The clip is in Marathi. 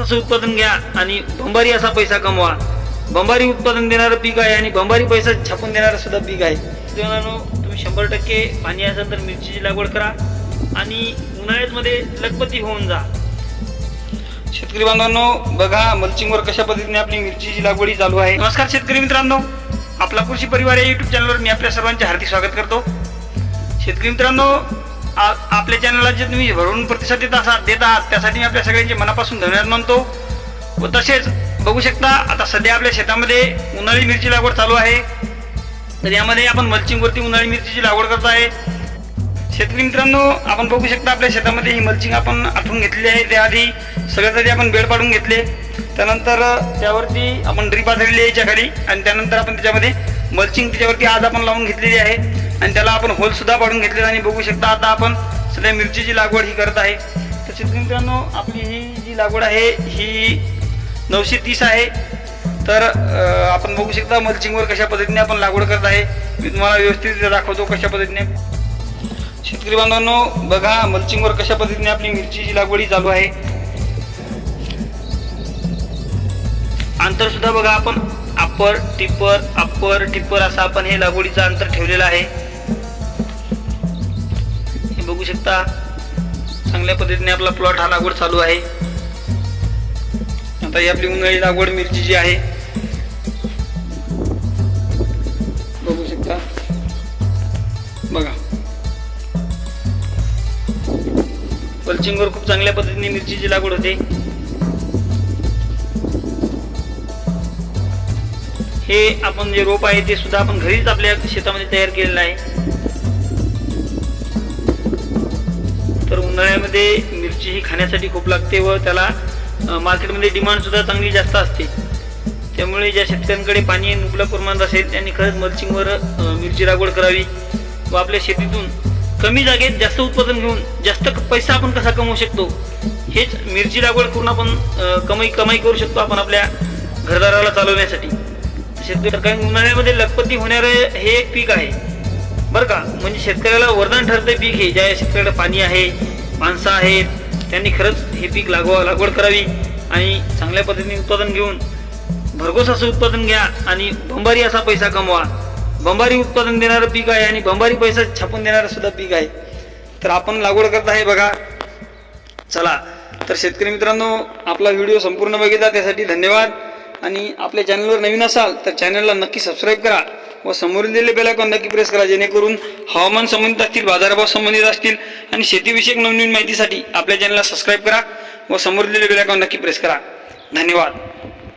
असं उत्पादन घ्या आणि बंबारी असा पैसा कमवा. बंबारी उत्पादन देणारं पीक आहे आणि बंबारी पैसा छापून देणारं सुद्धा पीक आहे. मित्रांनो तुम्ही शंभर टक्के पाणी असेल तर मिरचीची लागवड करा आणि उन्हाळ्यामध्ये लखपती होऊन जा. शेतकरी बांधवांनो बघा मल्चिंगवर कशा पद्धतीने आपली मिरचीची लागवडी चालू आहे. नमस्कार शेतकरी मित्रांनो आपला कृषी परिवार या युट्यूब चॅनलवर मी आपल्या सर्वांचे हार्दिक स्वागत करतो. शेतकरी मित्रांनो आपल्या चॅनलला जे तुम्ही भरून प्रतिसाद देत असाल देत आहात त्यासाठी मी आपल्या सगळ्यांचे मनापासून धन्यवाद मानतो. व तसेच बघू शकता आता सध्या आपल्या शेतामध्ये उन्हाळी मिरची लागवड चालू आहे. तर यामध्ये आपण मल्चिंगवरती उन्हाळी मिरचीची लागवड करत आहे. शेतकरी मित्रांनो आपण बघू शकता आपल्या शेतामध्ये ही मल्चिंग आपण आठवून घेतलेली आहे. त्याआधी सगळ्यात आधी आपण बेड पाडून घेतले. त्यानंतर त्यावरती आपण ड्रीप आधारली याच्या खाली. आणि त्यानंतर आपण त्याच्यामध्ये मल्चिंग त्याच्यावरती आज आपण लावून घेतलेली आहे. आणि त्याला आपण होल सुद्धा पाडून घेतलेला आणि बघू शकता आता आपण सध्या मिरचीची लागवड ही करत आहे. तर शेतकरी मित्रांनो आपली ही जी लागवड आहे ही नऊशे तीस आहे. तर आपण बघू शकता मल्चिंगवर कशा पद्धतीने आपण लागवड करत आहे. मी तुम्हाला व्यवस्थित दाखवतो कशा पद्धतीने. शेतकरी बांधवांनो बघा मल्चिंगवर कशा पद्धतीने आपली मिरचीची ही चालू आहे. अंतर सुद्धा बघा आपण. अप्पर टिप्पर अप्पर टिप्पर असं आपण हे लागवडीचं अंतर ठेवलेलं आहे. बघू शकता. चांगल्या पद्धतीने आपला प्लॉट हा लागवड चालू आहे. आता ही आपली उन्हाळी लागवड मिरचीची आहे. बघू शकता. बघा. पल्चिंगवर खूप चांगल्या पद्धतीने मिरचीची लागवड होते. हे आपण जे रोप आहे ते सुद्धा आपण घरीच आपल्या शेतामध्ये तयार केलेलं आहे. मार्केटमध्ये मिरची ही खाण्यासाठी खूप लागते व त्याला मार्केटमध्ये डिमांड सुद्धा चांगली जास्त असते. त्यामुळे ज्या शेतकऱ्यांकडे पाणी मुबलक प्रमाणात असेल त्यांनी खरंच मल्चिंगवर मिरची लागवड करावी व आपल्या शेतीतून कमी जागेत जास्त उत्पादन घेऊन जास्त पैसा आपण कसा कमवू शकतो हेच मिरची लागवड करून आपण कमाई कमाई करू शकतो आपण आपल्या घरदाराला चालवण्यासाठी. शेतकरी कारण उन्हाळ्यामध्ये लखपती होणारं हे एक पीक आहे. बरं का? म्हणजे शेतकऱ्याला वरदान ठरते पीक हे ज्या शेतकऱ्याला पाणी आहे माणसं आहेत त्यांनी खरंच हे पीक लागवा लागवड करावी आणि चांगल्या पद्धतीने उत्पादन घेऊन भरघोस असं उत्पादन घ्या आणि बंबारी असा पैसा कमवा. बंबारी उत्पादन देणारं पीक आहे आणि बंबारी पैसा छापून देणारं सुद्धा पीक आहे. तर आपण लागवड करत आहे बघा. चला तर शेतकरी मित्रांनो आपला व्हिडिओ संपूर्ण बघितला त्यासाठी धन्यवाद. आणि आपल्या चॅनलवर नवीन असाल तर चॅनलला नक्की सबस्क्राईब करा. व समोरील दिलेले बेल नक्की प्रेस करा जेणेकरून हवामान संबंधित असतील बाजारभाव संबंधित असतील आणि शेतीविषयक नवनवीन माहितीसाठी आपल्या चॅनलला सबस्क्राईब करा व समोरील दिलेले बेल नक्की प्रेस करा. धन्यवाद.